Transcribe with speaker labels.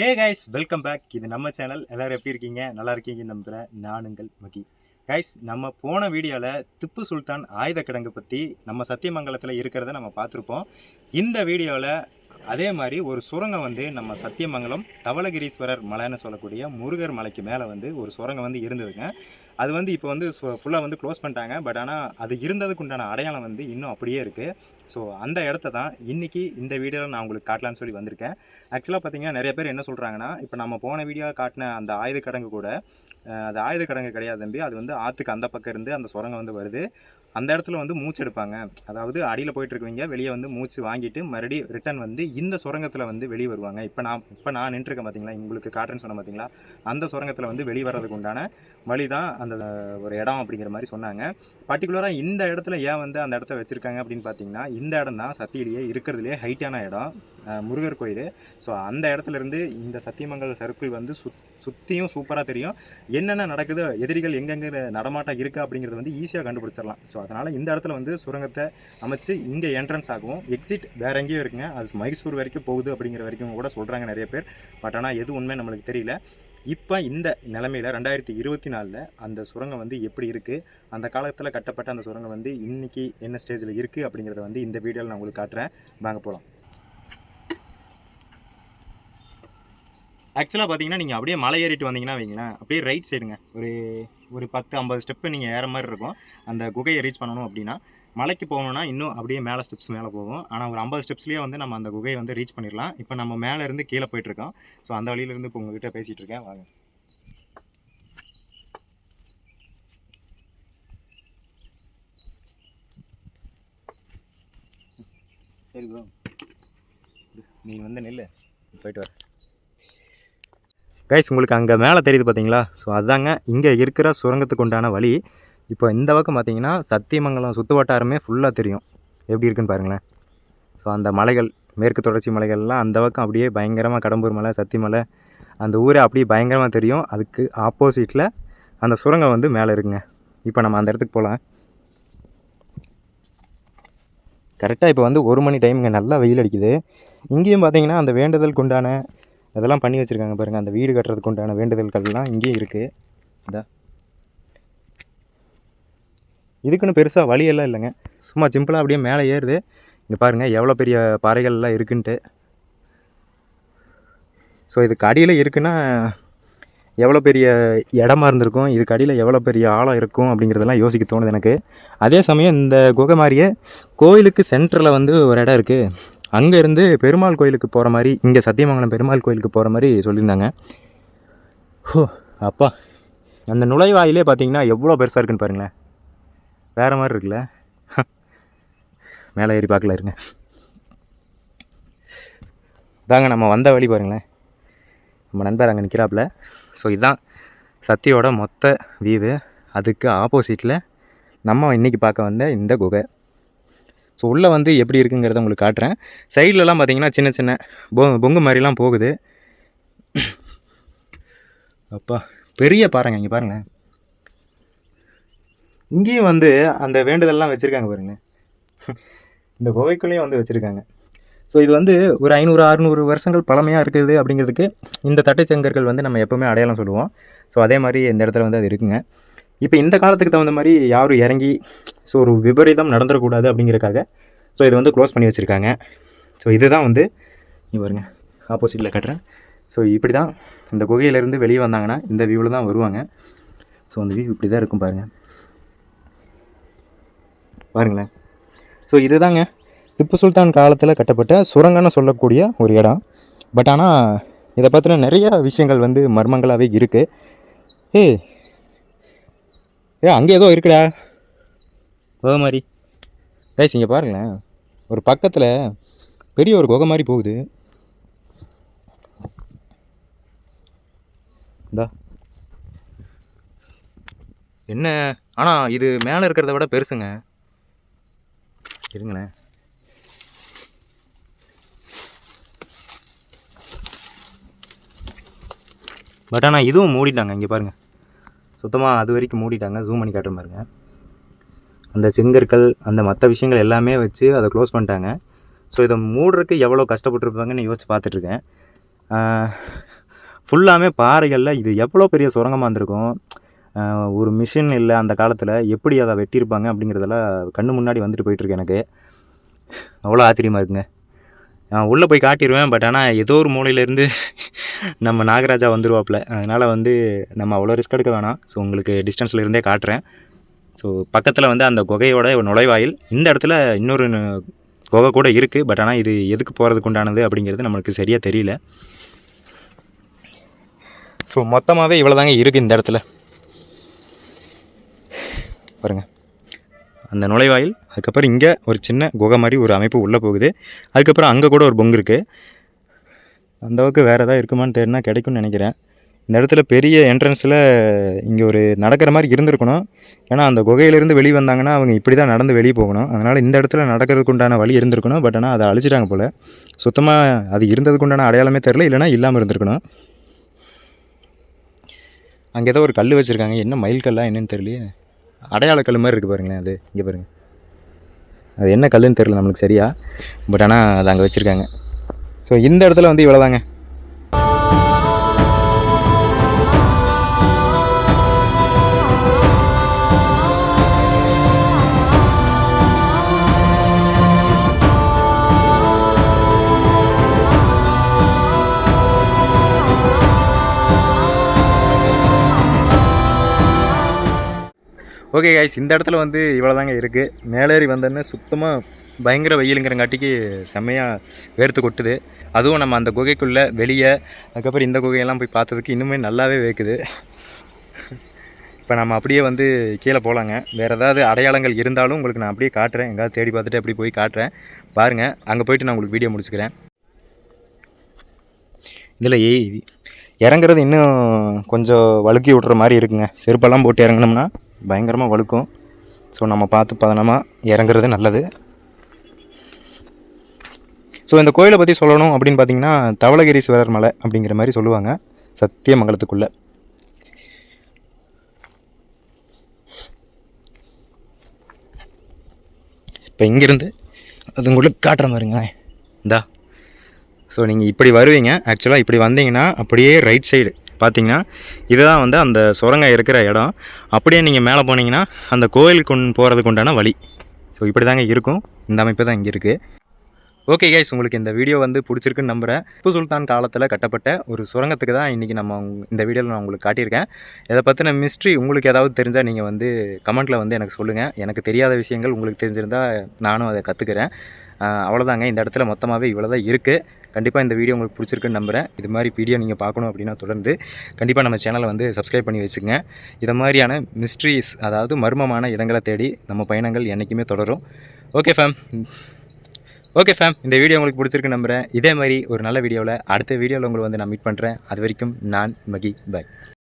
Speaker 1: Hey guys welcome back இது நம்ம channel எல்லோரும் எப்படி இருக்கீங்க? நல்லா இருக்கீங்க நம்புகிறேன் நானுங்கள் மகி. கைஸ் நம்ம போன வீடியோவில் திப்பு சுல்தான் ஆயுத கிடங்கு பற்றி நம்ம சத்தியமங்கலத்தில் இருக்கிறத நம்ம பார்த்துருப்போம். இந்த வீடியோவில் அதே மாதிரி ஒரு சுரங்கம் வந்து நம்ம சத்தியமங்கலம் தவளகிரீஸ்வரர் மலைன்னு சொல்லக்கூடிய முருகர் மலைக்கு மேலே வந்து ஒரு சுரங்கம் வந்து இருந்ததுங்க. அது வந்து இப்போ வந்து ஃபுல்லாக வந்து க்ளோஸ் பண்ணிட்டாங்க. பட் ஆனால் அது இருந்ததுக்கு உண்டான அடையாளம் வந்து இன்னும் அப்படியே இருக்குது ஸோ அந்த இடத்த தான் இன்றைக்கி இந்த வீடியோவில் நான் உங்களுக்கு காட்டலான்னு சொல்லி வந்திருக்கேன். ஆக்சுவலாக பார்த்தீங்கன்னா நிறைய பேர் என்ன சொல்கிறாங்கன்னா இப்போ நம்ம போன வீடியோ காட்டின அந்த ஆயுத கிடங்கு கூட அது ஆயுத கிடங்கு கிடையாது தம்பி. அது வந்து ஆற்றுக்கு அந்த பக்கம் இருந்து அந்த சுரங்கம் வந்து வருது. அந்த இடத்துல வந்து மூச்சு எடுப்பாங்க. அதாவது அடியில் போயிட்டுருக்கவங்க வெளியே வந்து மூச்சு வாங்கிட்டு மறுபடியும் ரிட்டன் வந்து இந்த சுரங்கத்தில் வந்து வெளியே வருவாங்க. இப்போ நான் இப்போ நான் நின்றுருக்கேன் பார்த்தீங்களா உங்களுக்கு காட்டுறேன்னு சொன்னேன் பார்த்தீங்களா அந்த சுரங்கத்தில் வந்து வெளியே வர்றதுக்கு உண்டான வழி தான் அந்த ஒரு இடம் அப்படிங்கிற மாதிரி சொன்னாங்க. பர்டிகுலராக இந்த இடத்துல ஏன் வந்து அந்த இடத்த வச்சுருக்காங்க அப்படின்னு பார்த்தீங்கன்னா இந்த இடம் தான் சத்தியடியே இருக்கிறதுலே ஹைட்டான இடம் முருகர் கோயில். ஸோ அந்த இடத்துல இருந்து இந்த சத்தியமங்கல சர்க்கிள் வந்து சுத் சுற்றியும் சூப்பராக தெரியும். என்னென்ன நடக்குது எதிரிகள் எங்கெங்கே நடமாட்டம் இருக்குது அப்படிங்கிறத வந்து ஈஸியாக கண்டுபிடிச்சிடலாம். ஸோ அதனால் இந்த இடத்துல வந்து சுரங்கத்தை அமைச்சு இங்கே என்ட்ரன்ஸ் ஆகும் எக்ஸிட் வேற எங்கேயும் இருக்குங்க. அது மைசூர் வரைக்கும் போகுது அப்படிங்கிற வரைக்கும் கூட சொல்கிறாங்க நிறைய பேர். பட் ஆனால் எது உண்மை நம்மளுக்கு தெரியல. இப்போ இந்த நிலமையில் ரெண்டாயிரத்தி இருபத்தி நாலில் அந்த சுரங்கம் வந்து எப்படி இருக்குது அந்த காலத்தில் கட்டப்பட்ட அந்த சுரங்கம் வந்து இன்றைக்கி என்ன ஸ்டேஜில் இருக்குது அப்படிங்கிறத வந்து இந்த வீடியோவில் நான் உங்களுக்கு காட்டுறேன். வாங்க போகலாம் ஆக்சுவலாக பார்த்தீங்கன்னா நீங்கள் அப்படியே மலை ஏறிட்டு வந்தீங்கன்னா வைங்களேன் அப்படியே ரைட் சைடுங்க ஒரு ஒரு பத்து ஐம்பது ஸ்டெப்பு நீங்கள் ஏற மாதிரி இருக்கும். அந்த குகையை ரீச் பண்ணணும் அப்படின்னா மலைக்கு போகணுன்னா இன்னும் அப்படியே மேலே ஸ்டெப்ஸ் மேலே போகும். ஆனால் ஒரு ஐம்பது ஸ்டெப்ஸ்லேயே வந்து நம்ம அந்த குகையை வந்து ரீச் பண்ணிடலாம். இப்போ நம்ம மேலே இருந்து கீழே போயிட்டுருக்கோம் ஸோ அந்த வழியிலேருந்து இப்போ உங்ககிட்ட பேசிகிட்டு இருக்கேன். வாங்க. சரி ப்ரோ நீ வந்து நெல்லு. போயிட்டு வர கைஸ் உங்களுக்கு அங்கே மேலே தெரியுது பார்த்தீங்களா ஸோ அதாங்க இங்கே இருக்கிற சுரங்கத்துக்கு உண்டான வழி. இப்போ இந்த பக்கம் பார்த்தீங்கன்னா சத்தியமங்கலம் சுற்று வட்டாரமே ஃபுல்லாக தெரியும். எப்படி இருக்குன்னு பாருங்களேன். ஸோ அந்த மலைகள் மேற்கு தொடர்ச்சி மலைகள்லாம் அந்த பக்கம் அப்படியே பயங்கரமாக கடம்பூர் மலை சத்திமலை அந்த ஊரே அப்படியே பயங்கரமாக தெரியும். அதுக்கு ஆப்போசிட்டில் அந்த சுரங்கம் வந்து மேலே இருக்குங்க. இப்போ நம்ம அந்த இடத்துக்கு போகலாம் கரெக்டாக இப்போ வந்து ஒரு மணி டைமுங்க நல்லா வெயில் அடிக்குது. இங்கேயும் பார்த்தீங்கன்னா அந்த வேண்டுதலுக்கு உண்டான அதெல்லாம் பண்ணி வச்சுருக்காங்க பாருங்கள் அந்த வீடு கட்டுறதுக்கு உண்டான வேண்டுதல்கள்லாம் இங்கேயும் இருக்குது இதா இதுக்குன்னு பெருசாக வழியெல்லாம் இல்லைங்க. சும்மா சிம்பிளாக அப்படியே மேலே ஏறுது. இங்கே பாருங்கள் எவ்வளோ பெரிய பாறைகள்லாம் இருக்குன்ட்டு. ஸோ இதுக்கு அடியில் இருக்குன்னா எவ்வளோ பெரிய இடமா இருந்திருக்கும்? இதுக்கு அடியில் எவ்வளோ பெரிய ஆழம் இருக்கும் அப்படிங்கிறதெல்லாம் யோசிக்க தோணுது எனக்கு. அதே சமயம் இந்த குகை மாதிரியே கோயிலுக்கு சென்டரில் வந்து ஒரு இடம் இருக்குது அங்கேருந்து பெருமாள் கோயிலுக்கு போகிற மாதிரி இங்கே சத்தியமங்கலம் பெருமாள் கோயிலுக்கு போகிற மாதிரி சொல்லியிருந்தாங்க. ஹோ அப்பா. அந்த நுழைவாயிலே பார்த்தீங்கன்னா எவ்வளோ பெருசாக இருக்குன்னு பாருங்களேன். வேறு மாதிரி இருக்குல்ல. மேலே ஏறி பார்க்கல இருங்க. தாங்க நம்ம வந்த வழி பாருங்களேன். நம்ம நண்பர் அங்கே நிற்கிறாப்புல ஸோ இதுதான் சத்தியோட மொத்த வியூவு அதுக்கு ஆப்போசிட்டில் நம்ம இன்றைக்கி பார்க்க வந்த இந்த குகை. ஸோ உள்ளே வந்து எப்படி இருக்குங்கிறத உங்களுக்கு காட்டுறேன். சைட்லலாம் பார்த்தீங்கன்னா சின்ன சின்ன பொ பொங்கு மாதிரிலாம் போகுது. அப்பா பெரிய பாருங்க இங்கே பாருங்களேன். இங்கேயும் வந்து அந்த வேண்டுதல்லாம் வச்சுருக்காங்க பாருங்க இந்த கோவைக்குள்ளேயும் வந்து வச்சுருக்காங்க. ஸோ இது வந்து ஒரு ஐநூறு அறுநூறு வருஷங்கள் பழமையாக இருக்குது அப்படிங்கிறதுக்கு இந்த தட்டைச்சங்கர்கள் வந்து நம்ம எப்போவுமே அடையாளம் சொல்லுவோம். ஸோ அதே மாதிரி இந்த இடத்துல வந்து அது இருக்குங்க. இப்போ இந்த காலத்துக்கு தகுந்த மாதிரி யாரும் இறங்கி ஸோ ஒரு விபரீதம் நடந்துடக்கூடாது அப்படிங்கிறக்காக ஸோ இதை வந்து க்ளோஸ் பண்ணி வச்சுருக்காங்க. ஸோ இதுதான் வந்து நீ பாருங்க ஆப்போசிட்டில் கட்டுறேன். ஸோ இப்படி தான் இந்த குகையிலேருந்து வெளியே வந்தாங்கன்னா இந்த வியூவில் தான் வருவாங்க. ஸோ அந்த வியூ இப்படி தான் இருக்கும் பாருங்கள் பாருங்களேன். ஸோ இதுதாங்க திப்பு சுல்தான் காலத்தில் கட்டப்பட்ட சுரங்கன்னு சொல்லக்கூடிய ஒரு இடம். பட் ஆனால் இதை பற்றின நிறைய விஷயங்கள் வந்து மர்மங்களாகவே இருக்குது ஏய் ஏ அங்கே ஏதோ இருக்குடா. குகை மாதிரி. கைஸ் இங்கே பாருங்களேன். ஒரு பக்கத்தில் பெரிய ஒரு குகை மாதிரி போகுது. இந்தா. என்ன? ஆனால் இது மேலே இருக்கிறத விட பெருசுங்க. இருங்களேன். பட் ஆனால் இதுவும் மூடிட்டாங்க. இங்கே பாருங்கள் சுத்தமாக அது வரைக்கும் மூடிட்டாங்க. ஜூம் பண்ணி காட்டுற பாருங்க அந்த செங்கற்கள் அந்த மற்ற விஷயங்கள் எல்லாமே வச்சு அதை க்ளோஸ் பண்ணிட்டாங்க. ஸோ இதை மூடுறதுக்கு எவ்வளோ கஷ்டப்பட்டுருப்பாங்கன்னு யோசிச்சு பார்த்துட்ருக்கேன். ஃபுல்லாமே பாறைகளில் இது எவ்வளோ பெரிய சுரங்கமாக இருந்திருக்கும்? ஒரு மிஷின் இல்லை அந்த காலத்தில் எப்படி அதை வெட்டியிருப்பாங்க அப்படிங்கிறதெல்லாம் கண்ணு முன்னாடி வந்துட்டு போயிட்டுருக்கு எனக்கு. அவ்வளோ ஆச்சரியமாக இருக்குங்க. உள்ளே போய் காட்டிடுவேன் பட் ஆனால் ஏதோ ஒரு மூலையிலேருந்து நம்ம நாகராஜா வந்துருவாப்புல. அதனால் வந்து நம்ம அவ்வளோ ரிஸ்க் எடுக்க வேணாம். ஸோ உங்களுக்கு டிஸ்டன்ஸில் இருந்தே காட்டுறேன். ஸோ பக்கத்தில் வந்து அந்த குகையோட நுழைவாயில் இந்த இடத்துல இன்னொரு குகை கூட இருக்குது பட் ஆனால் இது எதுக்கு போகிறதுக்கு உண்டானது அப்படிங்கிறது நம்மளுக்கு சரியாக தெரியல. ஸோ மொத்தமாகவே இவ்வளோ தாங்க இருக்குது இந்த இடத்துல. பாருங்கள் அந்த நுழைவாயில். அதுக்கப்புறம் இங்கே ஒரு சின்ன குகை மாதிரி ஒரு அமைப்பு உள்ளே போகுது. அதுக்கப்புறம் அங்கே கூட ஒரு பொங்கு இருக்குது அந்த அளவுக்கு வேறு எதாவது இருக்குமான்னு தெரினா கிடைக்கும்னு நினைக்கிறேன். இந்த இடத்துல பெரிய என்ட்ரன்ஸில் இங்கே ஒரு நடக்கிற மாதிரி இருந்திருக்கணும். ஏன்னா அந்த குகையிலேருந்து வெளியே வந்தாங்கன்னா அவங்க இப்படி தான் நடந்து வெளியே போகணும். அதனால் இந்த இடத்துல நடக்கிறதுக்கு உண்டான வழி இருந்திருக்கணும். பட் ஆனால் அதை அழிச்சிட்டாங்க போல். சுத்தமாக அது இருந்ததுக்கு உண்டான அடையாளமே தெரில இல்லைனா இல்லாமல் இருந்திருக்கணும். அங்கே ஏதோ ஒரு கல் வச்சுருக்காங்க. என்ன மயில் கல்லா என்னன்னு தெரியலையே. அடையாள கல் மாதிரி இருக்குது பாருங்களேன் அது. இங்கே பாருங்கள் அது என்ன கல்லுன்னு தெரில நம்மளுக்கு சரியா. பட் ஆனால் அது அங்கே வச்சுருக்காங்க. ஸோ இந்த இடத்துல வந்து இவ்வளோதாங்க ஓகே காய்ஸ் இந்த இடத்துல வந்து இவ்வளோதாங்க இருக்குது மேலேறி வந்தோன்னே சுத்தமாக பயங்கர வெயிலுங்கிறங்காட்டிக்கு செம்மையாக வேர்த்து கொட்டுது. அதுவும் நம்ம அந்த குகைக்குள்ளே வெளியே அதுக்கப்புறம் இந்த குகையெல்லாம் போய் பார்த்ததுக்கு இன்னுமே நல்லாவே வேக்குது. இப்போ நம்ம அப்படியே வந்து கீழே போகலாங்க வேறு ஏதாவது அடையாளங்கள் இருந்தாலும் உங்களுக்கு நான் அப்படியே காட்டுறேன். எங்கேயாவது தேடி பார்த்துட்டு அப்படி போய் காட்டுறேன். பாருங்கள் அங்கே போயிட்டு நான் உங்களுக்கு வீடியோ முடிச்சுக்கிறேன். இதில் ஏய் இறங்குறது இன்னும் கொஞ்சம் வழுக்கி விட்ற மாதிரி இருக்குங்க. செருப்பெல்லாம் போட்டு இறங்குனோம்னா பயங்கரமாக வழுக்கும். ஸோ நம்ம பார்த்து பதனமாக இறங்குறது நல்லது. ஸோ இந்த கோயிலை பற்றி சொல்லணும் அப்படின்னு பார்த்தீங்கன்னா தவளகிரீஸ்வரர் மலை அப்படிங்கிற மாதிரி சொல்லுவாங்க. சத்தியமங்கலத்துக்குள்ளே. இப்போ இங்கேருந்து அது உங்களுக்கு காட்டுற மாதிரிங்க. இந்தா. ஸோ நீங்கள் இப்படி வருவீங்க. ஆக்சுவலாக இப்படி வந்தீங்கன்னா அப்படியே ரைட் சைடு பார்த்தீங்கன்னா இதுதான் வந்து அந்த சுரங்கம் இருக்கிற இடம். அப்படியே நீங்கள் மேலே போனீங்கன்னா அந்த கோயிலுக்கு போகிறதுக்கு உண்டான வழி. ஸோ இப்படி தாங்க இருக்கும். இந்த அமைப்பு தான் இங்கே இருக்குது ஓகே கைஸ் உங்களுக்கு இந்த வீடியோ வந்து பிடிச்சிருக்குன்னு நம்புகிறேன் திப்பு சுல்தான் காலத்தில் கட்டப்பட்ட ஒரு சுரங்கத்துக்கு தான் இன்றைக்கி நம்ம இந்த வீடியோவில் நான் உங்களுக்கு காட்டியிருக்கேன். இதை பற்றின மிஸ்ட்ரி உங்களுக்கு ஏதாவது தெரிஞ்சால் நீங்கள் வந்து கமெண்ட்டில் வந்து எனக்கு சொல்லுங்கள் எனக்கு தெரியாத விஷயங்கள் உங்களுக்கு தெரிஞ்சிருந்தால் நானும் அதை கற்றுக்கிறேன் அவ்வளோதாங்க இந்த இடத்துல மொத்தமாகவே இவ்வளோ தான் இருக்குது கண்டிப்பாக இந்த வீடியோ உங்களுக்கு பிடிச்சிருக்குன்னு நம்புகிறேன் இது மாதிரி வீடியோ நீங்கள் பார்க்கணும் அப்படின்னா தொடர்ந்து கண்டிப்பாக நம்ம சேனலை வந்து சப்ஸ்கிரைப் பண்ணி வச்சுக்கோங்க. இதை மாதிரியான மிஸ்ட்ரீஸ் அதாவது மர்மமான இடங்களை தேடி நம்ம பயணங்கள் என்றைக்குமே தொடரும். ஓகே ஃபேம் ஓகே ஃபேம் இந்த வீடியோ உங்களுக்கு பிடிச்சிருக்கு நம்புகிறேன் இதே மாதிரி ஒரு நல்ல வீடியோவில் அடுத்த வீடியோவில் உங்களை வந்து நான் மீட் பண்ணுறேன் அது வரைக்கும் நான் மகி பாய்